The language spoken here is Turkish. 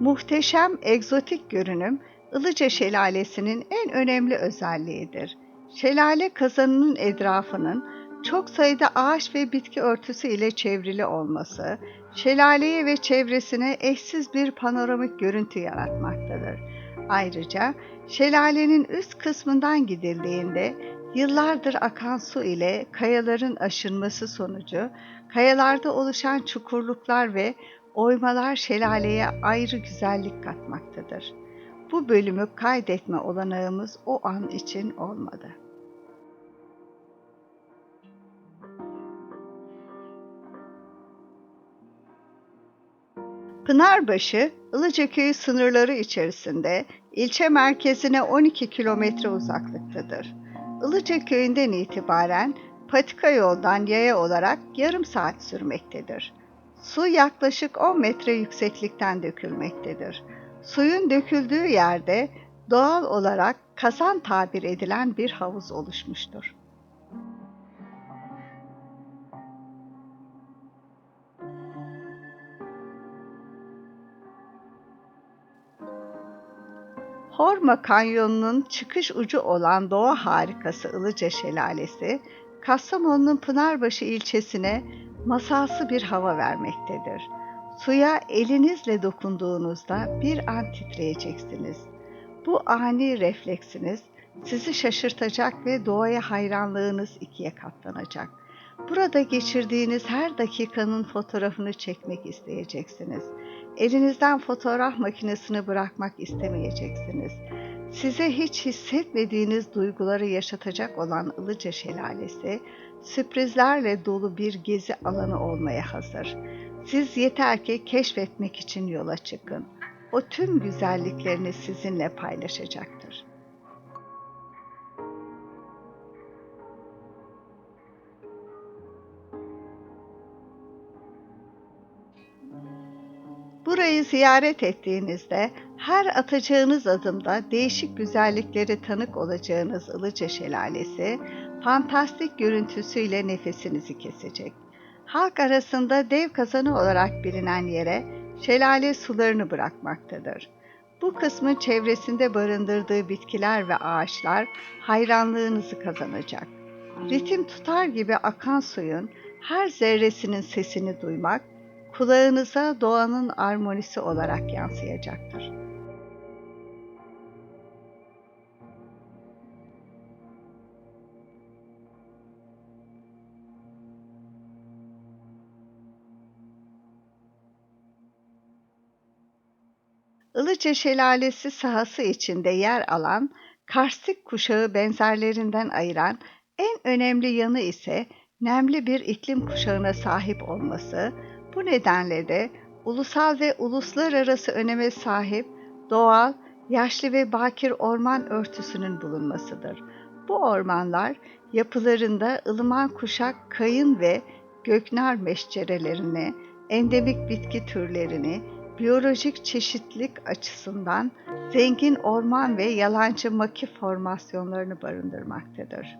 Muhteşem egzotik görünüm Ilıca Şelalesi'nin en önemli özelliğidir. Şelale kazanının etrafının çok sayıda ağaç ve bitki örtüsü ile çevrili olması, şelaleye ve çevresine eşsiz bir panoramik görüntü yaratmaktadır. Ayrıca şelalenin üst kısmından gidildiğinde yıllardır akan su ile kayaların aşınması sonucu kayalarda oluşan çukurluklar ve oymalar şelaleye ayrı güzellik katmaktadır. Bu bölümü kaydetme olanağımız o an için olmadı. Pınarbaşı, Ilıca köyü sınırları içerisinde ilçe merkezine 12 kilometre uzaklıktadır. Ilıca köyünden itibaren patika yoldan yaya olarak yarım saat sürmektedir. Su yaklaşık 10 metre yükseklikten dökülmektedir. Suyun döküldüğü yerde doğal olarak kazan tabir edilen bir havuz oluşmuştur. Horma Kanyonu'nun çıkış ucu olan doğa harikası Ilıca Şelalesi, Kastamonu'nun Pınarbaşı ilçesine masalsı bir hava vermektedir. Suya elinizle dokunduğunuzda bir an titreyeceksiniz. Bu ani refleksiniz sizi şaşırtacak ve doğaya hayranlığınız ikiye katlanacak. Burada geçirdiğiniz her dakikanın fotoğrafını çekmek isteyeceksiniz. Elinizden fotoğraf makinesini bırakmak istemeyeceksiniz. Size hiç hissetmediğiniz duyguları yaşatacak olan Ilıca Şelalesi, sürprizlerle dolu bir gezi alanı olmaya hazır. Siz yeter ki keşfetmek için yola çıkın. O tüm güzelliklerini sizinle paylaşacaktır. Burayı ziyaret ettiğinizde her atacağınız adımda değişik güzelliklere tanık olacağınız Ilıca Şelalesi, fantastik görüntüsüyle nefesinizi kesecek. Halk arasında dev kazanı olarak bilinen yere şelale sularını bırakmaktadır. Bu kısmın çevresinde barındırdığı bitkiler ve ağaçlar hayranlığınızı kazanacak. Ritim tutar gibi akan suyun her zerresinin sesini duymak, kulağınıza doğanın armonisi olarak yansıyacaktır. Ilıca Şelalesi sahası içinde yer alan karstik kuşağı benzerlerinden ayıran en önemli yanı ise nemli bir iklim kuşağına sahip olması, bu nedenle de ulusal ve uluslararası öneme sahip doğal, yaşlı ve bakir orman örtüsünün bulunmasıdır. Bu ormanlar yapılarında ılıman kuşak kayın ve göknar meşcerelerini, endemik bitki türlerini, biyolojik çeşitlilik açısından zengin orman ve yalancı maki formasyonlarını barındırmaktadır.